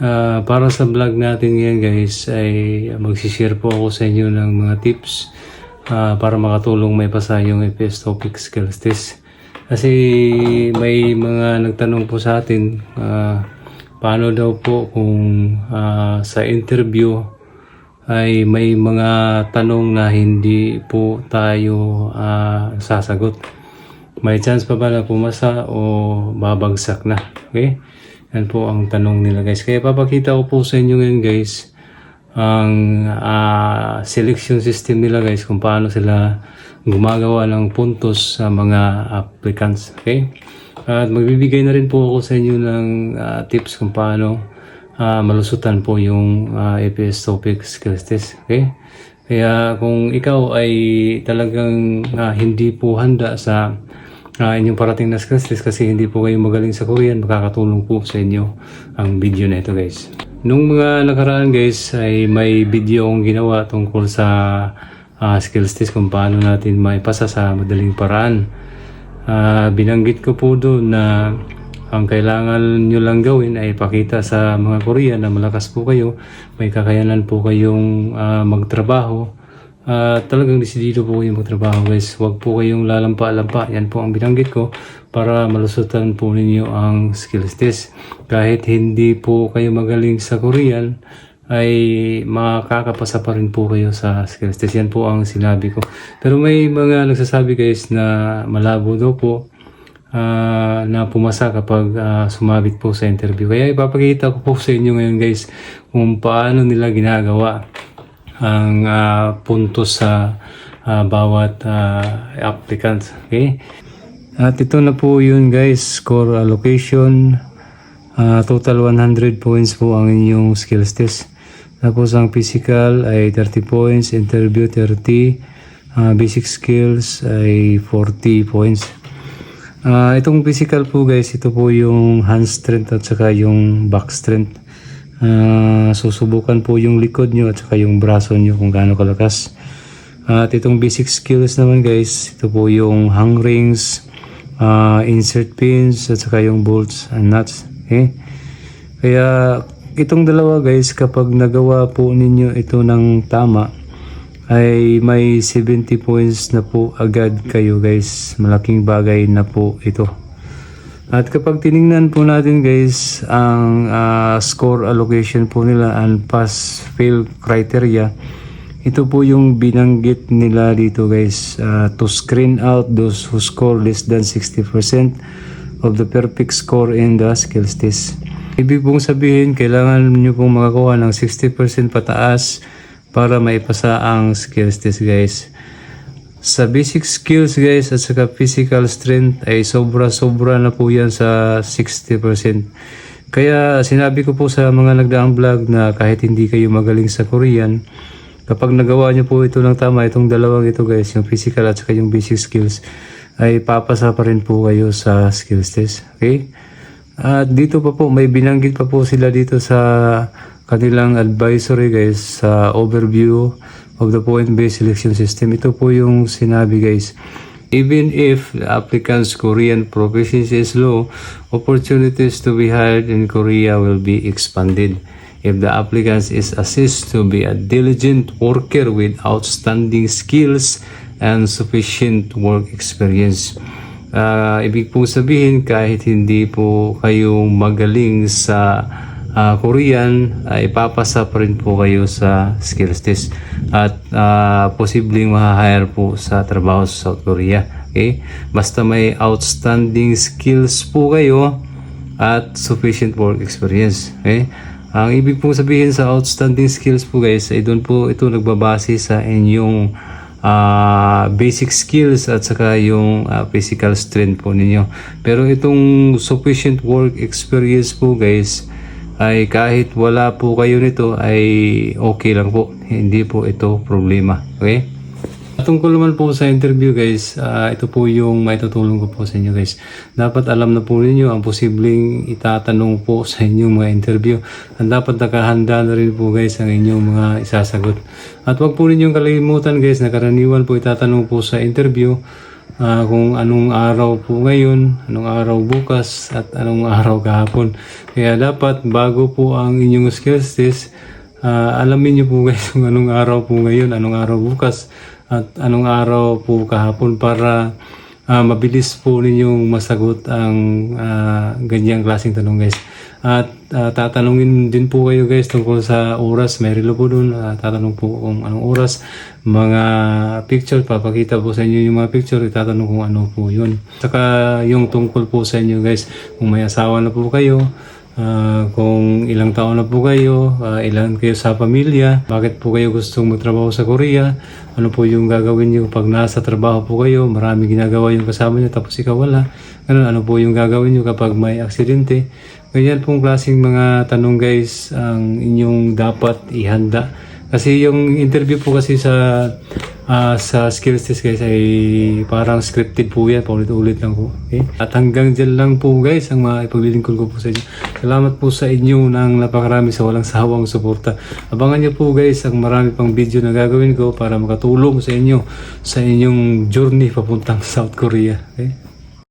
Ah, para sa vlog natin ngayon guys ay magsishare po ako sa inyo ng mga tips ah, para makatulong may pasa yung EPS Topic Skills Test. Kasi may mga nagtanong po sa atin ah, paano daw po kung ah, sa interview ay may mga tanong na hindi po tayo ah, sasagot. May chance pa ba na pumasa o babagsak na? Okay? Yan po ang tanong nila guys. Kaya papakita ko po sa inyo ngayon guys ang ah, selection system nila guys kung paano sila gumagawa ng puntos sa mga applicants. Okay? At magbibigay na rin po ako sa inyo ng ah, tips kung paano ah, malusutan po yung ah, APS topic skills test. Okay? Kaya kung ikaw ay talagang ah, hindi po handa sa ah, inyong parating na skills test kasi hindi po kayo magaling sa Korean, makakatulong po sa inyo ang video na ito guys. Nung mga nakaraan guys ay may video akong ginawa tungkol sa ah, skills test kung paano natin maipasa sa madaling paraan. Ah, binanggit ko po doon na ang kailangan nyo lang gawin ay pakita sa mga Korean na malakas po kayo, may kakayanan po kayong ah, magtrabaho, at talagang desidido po kayong magtrabaho guys. Huwag po kayong lalampa-lampa. Yan po ang binanggit ko para malusutan po ninyo ang skills test. Kahit hindi po kayo magaling sa Korean, ay makakapasa pa rin po kayo sa skills test. Yan po ang sinabi ko. Pero may mga nagsasabi guys na malabo daw po ah, na pumasa kapag ah, sumabit po sa interview. Kaya ipapakita ko po sa inyo ngayon guys kung paano nila ginagawa ang ah, puntos sa ah, bawat ah, applicant. Okay? At ito na po yun guys, score allocation. Ah, total 100 points po ang inyong skills test. Tapos ang physical ay 30 points, interview 30, ah, basic skills ay 40 points. Ah, itong physical po guys, ito po yung hand strength at saka yung back strength. Ah, susubukan po yung likod nyo at saka yung braso nyo kung gaano kalakas. At itong basic skills naman guys, ito po yung hang rings, ah, insert pins at saka yung bolts and nuts. Okay? Kaya itong dalawa guys, kapag nagawa po ninyo ito ng tama, ay may 70 points na po agad kayo guys. Malaking bagay na po ito. At kapag tiningnan po natin guys ang ah, score allocation po nila and pass-fail criteria, ito po yung binanggit nila dito guys ah, to screen out those who score less than 60% of the perfect score in the skills test. Ibig pong sabihin, kailangan nyo pong makakuha ng 60% pataas para maipasa ang skills test guys. Sa basic skills guys at saka physical strength ay sobra-sobra na po yan sa 60%. Kaya sinabi ko po sa mga nagdaang vlog na kahit hindi kayo magaling sa Korean, kapag nagawa nyo po ito ng tama, itong dalawang ito guys, yung physical at saka yung basic skills, ay papasa pa rin po kayo sa skills test. Okay? At dito pa po, may binanggit pa po sila dito sa kanilang advisory guys sa overview of the point-based selection system. Ito po yung sinabi guys. Even if the applicant's Korean proficiency is low, opportunities to be hired in Korea will be expanded. If the applicant is assessed to be a diligent worker with outstanding skills and sufficient work experience. Ah, ibig po sabihin kahit hindi po kayo magaling sa ah, Korean, ay ipapasa pa rin po kayo sa skills test at ah, posibleng ma-hire po sa trabaho sa South Korea. Okay? Basta may outstanding skills po kayo at sufficient work experience. Okay? Ang ibig pong sabihin sa outstanding skills po guys ay doon po ito nagbabase sa inyong ah, basic skills at saka yung ah, physical strength po ninyo. Pero itong sufficient work experience po guys ay kahit wala po kayo nito ay okay lang po. Hindi po ito problema. Okay? Tungkol naman po sa interview guys, ah, ito po yung maitutulong ko po sa inyo guys. Dapat alam na po ninyo ang posibleng itatanong po sa inyong mga interview. At dapat nakahanda na rin po guys ang inyong mga isasagot. At wag po ninyong kalimutan guys na karaniwan po itatanong po sa interview ah, kung anong araw po ngayon, anong araw bukas, at anong araw kahapon. Kaya dapat bago po ang inyong skills test, ah, alamin niyo po guys kung anong araw po ngayon, anong araw bukas, at anong araw po kahapon para ah, mabilis po ninyong masagot ang ah, ganyang klaseng tanong guys. At ah, tatanungin din po kayo guys tungkol sa oras. May relo po doon. Ah, tatanong po kung anong oras. Mga picture, papakita po sa inyo yung mga picture. Itatanong kung ano po yun. Saka yung tungkol po sa inyo guys. Kung may asawa na po kayo. ah, kung ilang taon na po kayo, ah, ilan kayo sa pamilya, bakit po kayo gustong magtrabaho sa Korea, ano po yung gagawin nyo pag nasa trabaho po kayo, marami ginagawa yung kasama nyo tapos ikaw wala, ganun, ano po yung gagawin nyo kapag may aksidente, ganyan pong klaseng mga tanong guys ang inyong dapat ihanda. Kasi yung interview po kasi sa ah, sa skills test guys ay parang scripted po yan, paulit-ulit lang po. Okay? At hanggang dyan lang po guys ang mga ipaglilingkod ko po sa inyo. Salamat po sa inyo ng napakarami sa walang sawang suporta. Abangan nyo po guys ang marami pang video na gagawin ko para makatulong sa inyo sa inyong journey papuntang South Korea. Okay?